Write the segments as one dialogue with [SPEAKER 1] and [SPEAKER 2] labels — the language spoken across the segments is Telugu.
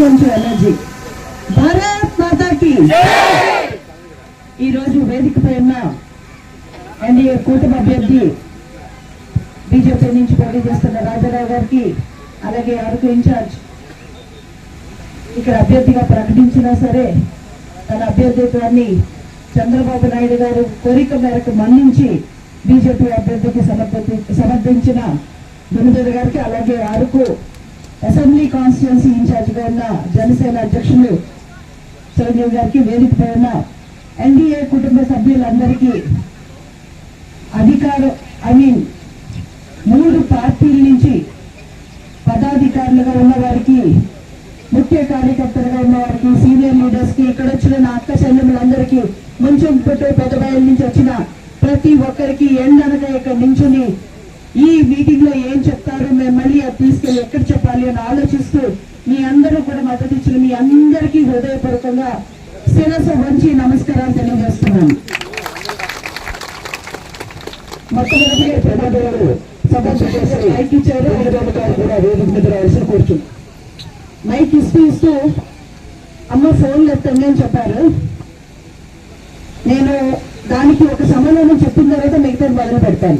[SPEAKER 1] ఇంకొంచెం ఎనర్జీ భారత్ మాతాకి ఈరోజు వేదికపై ఉన్న ఎన్డీఏ కూటమి అభ్యర్థి బీజేపీ నుంచి పోటీ చేస్తున్న రాజారావు గారికి అలాగే అరకు ఇన్ఛార్జ్ ఇక్కడ అభ్యర్థిగా ప్రకటించినా సరే తన అభ్యర్థిత్వాన్ని చంద్రబాబు నాయుడు గారు కోరిక మేరకు మన్నించి బీజేపీ అభ్యర్థికి సమర్థించిన దునిదర్ గారికి అలాగే అరకు అసెంబ్లీ కాన్స్టిట్యున్సీ ఇన్ఛార్జిగా ఉన్న జనసేన అధ్యక్షులు చిరంజీవి గారికి వేదికపై ఉన్న ఎన్డీఏ కుటుంబ సభ్యులందరికీ అధికారం ఐ మీన్ మూడు పార్టీల నుంచి పదాధికారులుగా ఉన్నవారికి ముఖ్య కార్యకర్తలుగా ఉన్నవారికి సీనియర్ లీడర్స్కి ఇక్కడ వచ్చిన నా అక్క చెల్లెములందరికీ కొంచెం పుట్టే పెద్దబాయల నుంచి వచ్చిన ప్రతి ఒక్కరికి ఎండనగా ఇక్కడ నించుని ఈ మీటింగ్లో ఏం చెప్తారు మేము మళ్ళీ అది తీసుకెళ్ళి ఎక్కడ చెప్పాలి అని ఆలోచిస్తూ మీ అందరూ కూడా మద్దతు ఇచ్చిన మీ అందరికీ హృదయపూర్వకంగా శిరస్సు వంచి నమస్కారాలు తెలియజేస్తున్నాను. మొట్టమొదటిగా ప్రమాద మైక్ ఇచ్చారు. కూడా వేదిక మీద రావాల్సిన మైక్ ఇస్తూ ఇస్తూ అమ్మ ఫోన్ ఎత్తండి అని చెప్పారు. నేను దానికి ఒక సమాధానం చెప్పిన తర్వాత మిగతా మొదలు పెడతాను.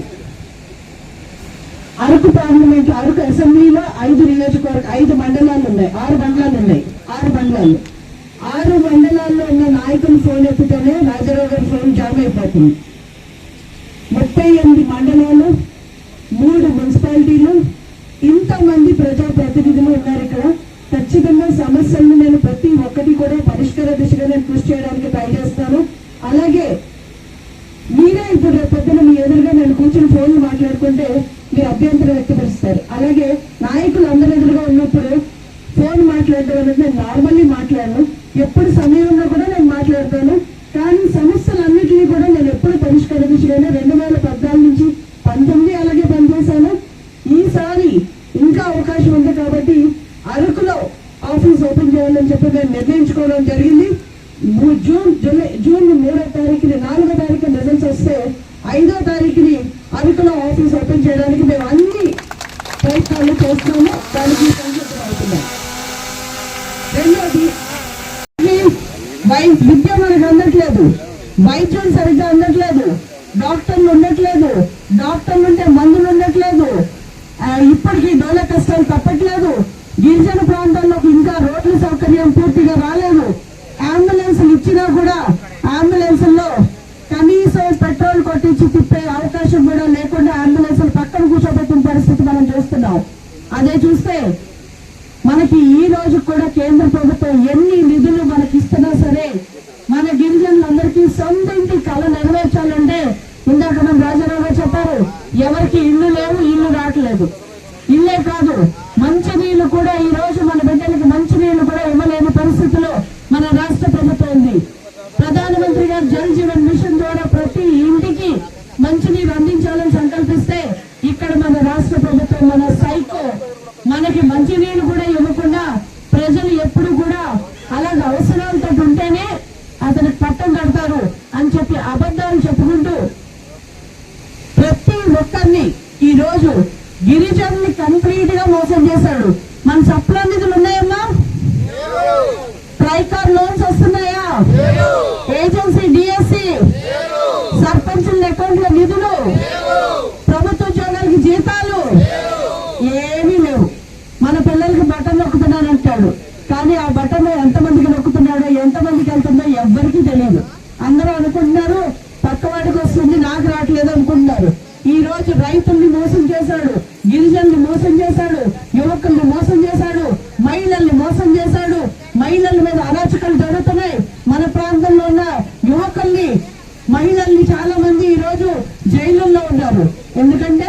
[SPEAKER 1] అరకు పార్లమెంట్ అరకు అసెంబ్లీలో ఐదు నియోజకవర్గ ఐదు మండలాలు ఉన్నాయి. ఆరు మండలాలు ఉన్నాయి. ఆరు మండలాలు ఆరు మండలాల్లో ఉన్న నాయకులు ఫోన్ ఎత్తితేనే రాజారావు గారి ఫోన్ జామ్ అయిపోతుంది. ముప్పై ఎనిమిది మండలాలు మూడు మున్సిపాలిటీలు ఇంతమంది ప్రజాప్రతినిధులు ఉన్నారు ఇక్కడ. ఖచ్చితంగా సమస్యలను నేను ప్రతి ఒక్కటి కూడా పరిష్కార దిశగా నేను కృషి చేయడానికి ట్రై చేస్తాను. అలాగే మీరే ఇప్పుడు రేపొద్దున మీ ఎదురుగా నేను కూర్చుని ఫోన్ మాట్లాడుకుంటే మీ అభ్యంతరం వ్యక్తపరుస్తారు. అలాగే నాయకులు అందరి ఎదురుగా ఉన్నప్పుడు ఫోన్ మాట్లాడడం అనేది నేను నార్మల్లీ మాట్లాడను. ఎప్పుడు సమయం కూడా నేను మాట్లాడతాను. కానీ సమస్యలన్నింటినీ కూడా నేను ఎప్పుడు పరిష్కరించలేను. రెండు వేల పద్నాలుగు నుంచి పంతొమ్మిది అలాగే పనిచేశాను. ఈసారి ఇంకా అవకాశం ఉంది కాబట్టి అరకులో ఆఫీస్ ఓపెన్ చేయాలని చెప్పి నేను నిర్ణయించుకోవడం జరిగింది. జూన్ జూలై జూన్ మూడో తారీఖుని నాలుగో తారీఖు రిజల్ట్స్ వస్తే ఐదో తారీఖుని అరకులో ఆఫీస్ ఓపెన్ చేయడానికి మేము అన్ని ప్రయత్నాలు చేస్తున్నాము. దానికి వైద్యం సరిగ్గా ఉండట్లేదు డాక్టర్లు ఉండట్లేదు. డాక్టర్లు ఉంటే మందులు ఉండట్లేదు. ఇప్పటికీ డోల కష్టాలు తప్పట్లేదు. గిరిజన ప్రాంతాల్లో ఇంకా రోడ్ల సౌకర్యం పూర్తిగా రాలేదు. అంబులెన్సులు ఇచ్చినా కూడా అంబులెన్సుల్లో కనీసం పెట్రోల్ కొట్టించి తిప్పే అవకాశం కూడా లేకుండా అంబులెన్సులు పక్కన కూర్చోబెట్టిన పరిస్థితి మనం చూస్తున్నాం. అదే చూస్తే మనకి ఈ రోజు కూడా కేంద్ర ప్రభుత్వం ఎన్ని నిధులు మనకి ఇస్తున్నా సరే మన సొంత ఇంటి కళ నెరవేర్చాలంటే ఇందాక మన రాజారావు గారు చెప్పారు ఎవరికి ఇల్లు లేవు ఇల్లు రావట్లేదు. ఇల్లే కాదు మంచి నీళ్ళు కూడా ఈ రోజు మన బిడ్డలకి మంచి నీళ్ళు కూడా ఇవ్వలేని పరిస్థితిలో మన రాష్ట్ర ప్రభుత్వం ఉంది. ప్రధానమంత్రి గారు జల్ జీవన్ మిషన్ ద్వారా ప్రతి ఇంటికి మంచినీరు అందించాలని సంకల్పిస్తే ఇక్కడ మన రాష్ట్ర ప్రభుత్వం మన సైకో మనకి మంచినీరు కూడా ఇవ్వకుండా ప్రజలు ఎప్పుడు కూడా అలాగ అవసరం ఉంటేనే అతనికి పట్టం కడతారు అని చెప్పి అబద్ధాలు చెప్పుకుంటూ ప్రతి ఒక్కరిని ఈ రోజు గిరిజనుల్ని కంప్లీట్గా మోసం చేశాడు. మన సప్లా నిధులు ఉన్నాయమ్మా? ట్రైకార్ లోన్స్ వస్తున్నాయా? Agency DSC? సర్పంచుల అకౌంట్ల నిధులు? ప్రభుత్వ ఉద్యోగాలకి జీతాలు? ఏమీ లేవు. మన పిల్లలకి బటన్ నొక్కుతున్నానంటాడు కానీ ఆ బటన్ ఎంతమందికి నొక్కుతున్నాడో ఎంతమందికి వెళ్తుందో ఎవ్వరికీ తెలియదు అందరూ అనుకుంటున్నారు పక్కవాడికి వస్తుంది నాకు రావట్లేదు అనుకుంటున్నారు. రోజు రైతుల్ని మోసం చేశాడు గిరిజనులు మోసం చేశాడు యువకుల్ని మోసం చేశాడు మహిళల్ని మోసం చేశాడు. మహిళల మీద అరాచకాలు జరుగుతున్నాయి. మన ప్రాంతంలో ఉన్న యువకుల్ని మహిళల్ని చాలా మంది ఈ రోజు జైలుల్లో ఉన్నారు. ఎందుకంటే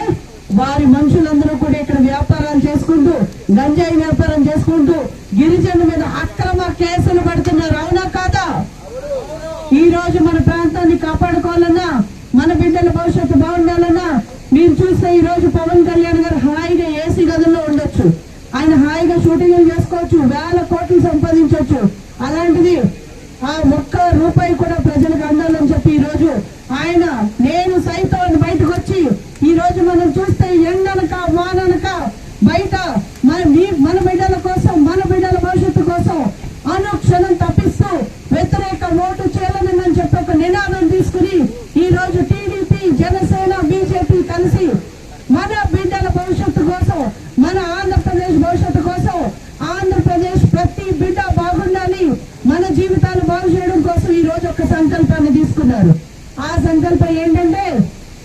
[SPEAKER 1] వారి మనుషులందరూ కూడా ఇక్కడ వ్యాపారాలు చేసుకుంటూ గంజాయి వ్యాపారం చేసుకుంటూ గిరిజనుల మీద అక్రమ కేసులు పడుతున్నారు అవునా కాదా ఈ రోజు మన ప్రాంతాన్ని కాపాడుకోవాలన్నా మన బిడ్డల భవిష్యత్తు బాగుండాలన్నా మీరు చూస్తే ఈ రోజు పవన్ కళ్యాణ్ గారు హాయిగా ఏసీ గదుల్లో ఉండొచ్చు ఆయన హాయిగా షూటింగ్లు చేసుకోవచ్చు వేల కోట్లు సంపాదించవచ్చు అలాంటిది ఆ ఒక్క రూపాయి కూడా ప్రజలకు అందాలని చెప్పి ఈ రోజు ఆయన నేను సైతం అని బయటకు వచ్చి ఈ రోజు మనం చూస్తే ఎండనక వాననక బయట మన మీ- మన బిడ్డల కోసం మన బిడ్డల భవిష్యత్తు కోసం క్షణం తప్పిస్తూ వ్యతిరేక ఓటు చేయాలని చెప్పి ఒక నినాదం తీసుకుని ఈ రోజు టీడీపీ జనసేన బీజేపీ కలిసి మన బిడ్డల భవిష్యత్తు కోసం మన ఆంధ్రప్రదేశ్ భవిష్యత్తు కోసం ఆంధ్రప్రదేశ్ ప్రతి బిడ్డ బాగుండాలి మన జీవితాలు బాగు చేయడం కోసం ఈ రోజు ఒక సంకల్పాన్ని తీసుకున్నారు ఆ సంకల్పం ఏంటంటే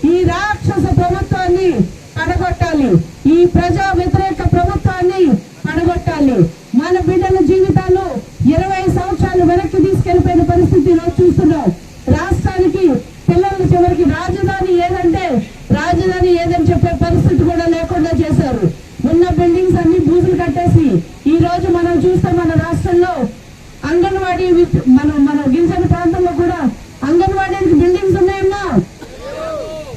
[SPEAKER 1] ఈ రాక్షస ప్రభుత్వాన్ని పడగొట్టాలి ఈ ప్రజా వ్యతిరేక ప్రభుత్వాన్ని పడగొట్టాలి. మన బిడ్డల జీవితాలు ఇరవై సంవత్సరాలు వెనక్కి తీసుకెళ్ళిపోయిన పరిస్థితి చూస్తున్నాం. రాష్ట్రానికి పిల్లలు చివరికి రాజధాని ఏదంటే రాజధాని ఏదని చెప్పే పరిస్థితి కూడా లేకుండా చేశారు. ఉన్న బిల్డింగ్స్ అన్ని బూజులు కట్టేసి ఈ రోజు మనం చూస్తే మన రాష్ట్రంలో అంగన్వాడీ మనం మన మన గిరిజన ప్రాంతంలో కూడా అంగన్వాడీకి బిల్డింగ్స్ ఉన్నాయమ్మా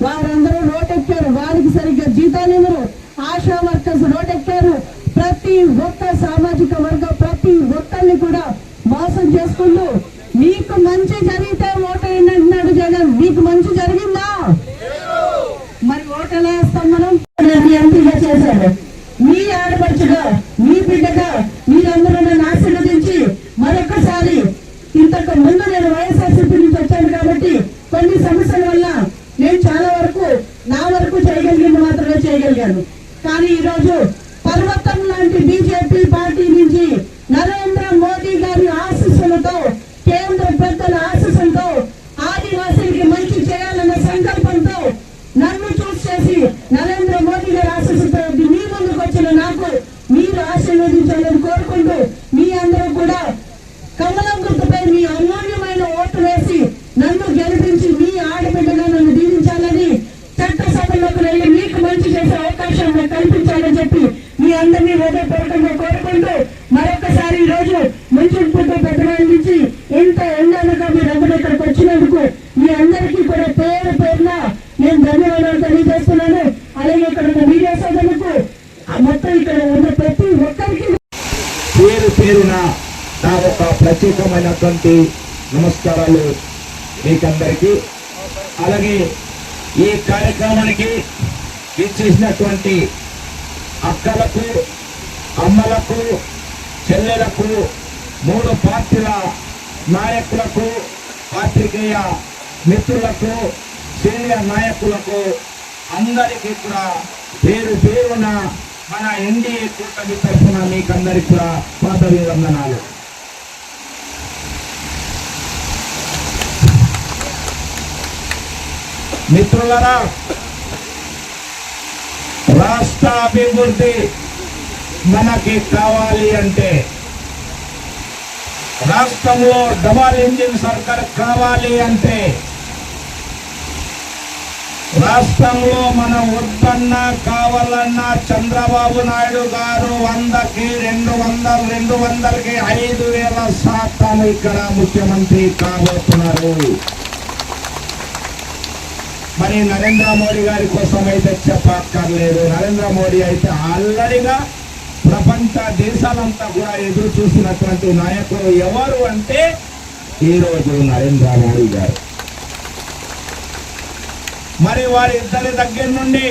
[SPEAKER 1] వారందరూ రోడ్డెక్కారు వారికి సరిగ్గా జీతాలు ఇవ్వరు ఆశా వర్కర్స్ రోడ్డెక్కారు ప్రతి ఒక్క సామాజిక వర్గ ప్రతి ఒక్కరిని కూడా మోసం చేసుకుంటూ మీకు మంచి జరిగితే ఓటేయండి అంటున్నాడు జగన్. మీకు మంచి జరిగిందా? మరి ఓటేలా వేస్తాం మనం? ఎంపీగా చేశాడు మీ ఆడపడుచుగా మీ బిడ్డగా మీరందరూ నన్ను ఆశీర్వదించి మరొకసారి ఇంతకు ముందు నేను వైఎస్ఆర్సీపీ నుంచి వచ్చాను కాబట్టి కొన్ని సమస్యల వల్ల నేను చాలా వరకు నా వరకు చేయగలిగింది మాత్రమే చేయగలిగాను. కానీ ఈరోజు రోజు పర్వతం లాంటి బీజేపీ పార్టీ నుంచి నరేంద్ర మోదీ గారి ఆశీస్సులతో కేంద్ర పెద్దల ఆశీస్సులతో ఆదివాసీలకి మంచి చేయాలన్న సంకల్పంతో నన్ను చూస్ చేసి నరేంద్ర మోదీ గారి ఆశీస్సులతో మీ ముందుకు వచ్చిన నాకు మీరు ఆశీర్వదించాలని కోరుకుంటూ మీ అందరూ కూడా కమలం గుర్తుపై మీ అమూల్యమైన ఓటు వేసి నన్ను గెలిపించి మీ ఆడబిడ్డగా నన్ను దీవించాలని చట్టసభలోకి వెళ్ళి మీకు మంచి చేసే అవకాశం నాకు కల్పించాలని చెప్పి మీ అందరినీ చెప్పుకుంటూ మరొకసారి ఈ రోజు మంచి ప్రతిబంధించి ఇంత ఎండనగా మీరందరూ ఇక్కడికి వచ్చినందుకు మీ అందరికీ కూడా పేరు పేరున నేను ధన్యవాదాలు తెలియజేస్తున్నాను. అలాగే ఇక్కడ ఉన్న మీడియా సోదరులకు మొత్తం ఇక్కడ ఉన్న ప్రతి ఒక్కరికి
[SPEAKER 2] పేరు పేరున నా ఒక ప్రత్యేకమైనటువంటి నమస్కారాలు మీకందరికీ. అలాగే ఈ కార్యక్రమానికి ఇచ్చేసినటువంటి అక్కలకు అమ్మలకు చెల్లెలకు మూడు పార్టీల నాయకులకు పాత్రికేయ మిత్రులకు సీనియర్ నాయకులకు అందరికీ కూడా పేరు పేరున మన ఎన్డీఏ కూటమి తరఫున మీకందరికి కూడా పాదవీవందనాలు మిత్రులరా రాష్ట్ర అభివృద్ధి మనకి కావాలి అంటే రాష్ట్రంలో డబల్ ఇంజిన్ సర్కార్ కావాలి అంటే రాష్ట్రంలో మనం వద్దన్నా కావాలన్నా చంద్రబాబు నాయుడు గారు వందకి రెండు వందలు రెండు వందలకి ఐదు వేల శాతం ఇక్కడ ముఖ్యమంత్రి కాబోతున్నారు. మరి నరేంద్ర మోడీ గారి కోసం అయితే చెప్పక్కర్లేదు. నరేంద్ర మోడీ అయితే ఆల్రెడీగా ప్రపంచ దేశాలంతా కూడా ఎదురు చూసినటువంటి నాయకులు ఎవరు అంటే ఈరోజు నరేంద్ర మోడీ గారు. మరి వారిద్దరి దగ్గర నుండి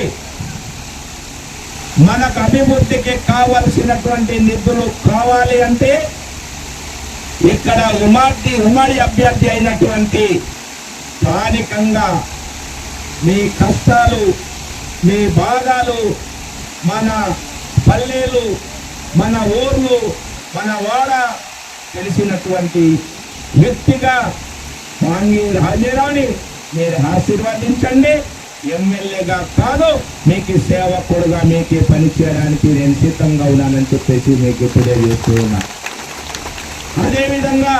[SPEAKER 2] మనకు అభివృద్ధికి కావలసినటువంటి నిధులు కావాలి అంటే ఇక్కడ ఉమార్ది ఉమ్మడి అభ్యర్థి అయినటువంటి స్థానికంగా మీ కష్టాలు మీ బాధలు మన పల్లెలు మన ఊర్లు మన వాడ తెలిసినటువంటి వ్యక్తిగా మాంగి రాజీరావుని మీరు ఆశీర్వదించండి. ఎమ్మెల్యేగా కాదు మీకు సేవకుడుగా మీకు పని చేయడానికి నేను సిద్ధంగా ఉన్నానని చెప్పేసి మీకు తెలియజేస్తూ ఉన్నా. అదేవిధంగా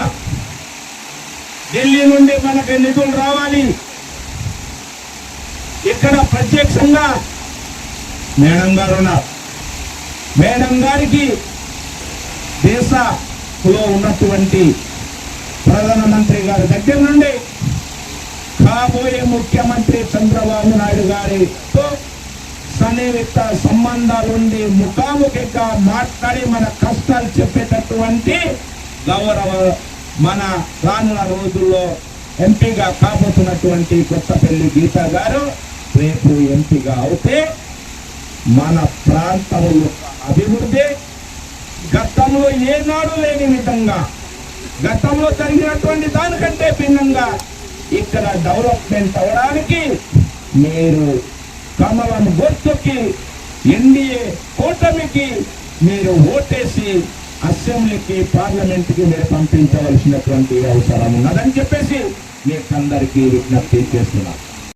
[SPEAKER 2] ఢిల్లీ నుండి మనకి నిధులు రావాలి. ఇక్కడ ప్రత్యక్షంగా మేడం గారు ఉన్నారు. మేడం గారికి దేశంలో ఉన్నటువంటి ప్రధానమంత్రి గారి దగ్గర నుండి కాబోయే ముఖ్యమంత్రి చంద్రబాబు నాయుడు గారితో సన్నిహిత సంబంధాలుండి ముఖాముఖిగా మాట్లాడి మన కష్టాలు చెప్పేటటువంటి గౌరవ మన రానున్న రోజుల్లో ఎంపీగా కాబోతున్నటువంటి కొత్తపల్లి గీత గారు రేపు ఎంపీగా అవుతే మన ప్రాంతంలో అభివృద్ధి గతంలో ఏనాడు లేని విధంగా గతంలో జరిగినటువంటి దానికంటే భిన్నంగా ఇక్కడ డెవలప్మెంట్ అవడానికి మీరు కమలం గుర్తుకి ఎన్డీఏ కూటమికి మీరు ఓటేసి అసెంబ్లీకి పార్లమెంట్కి మీరు పంపించవలసినటువంటి అవసరం ఉన్నదని చెప్పేసి మీకందరికీ విజ్ఞప్తి చేస్తున్నాను.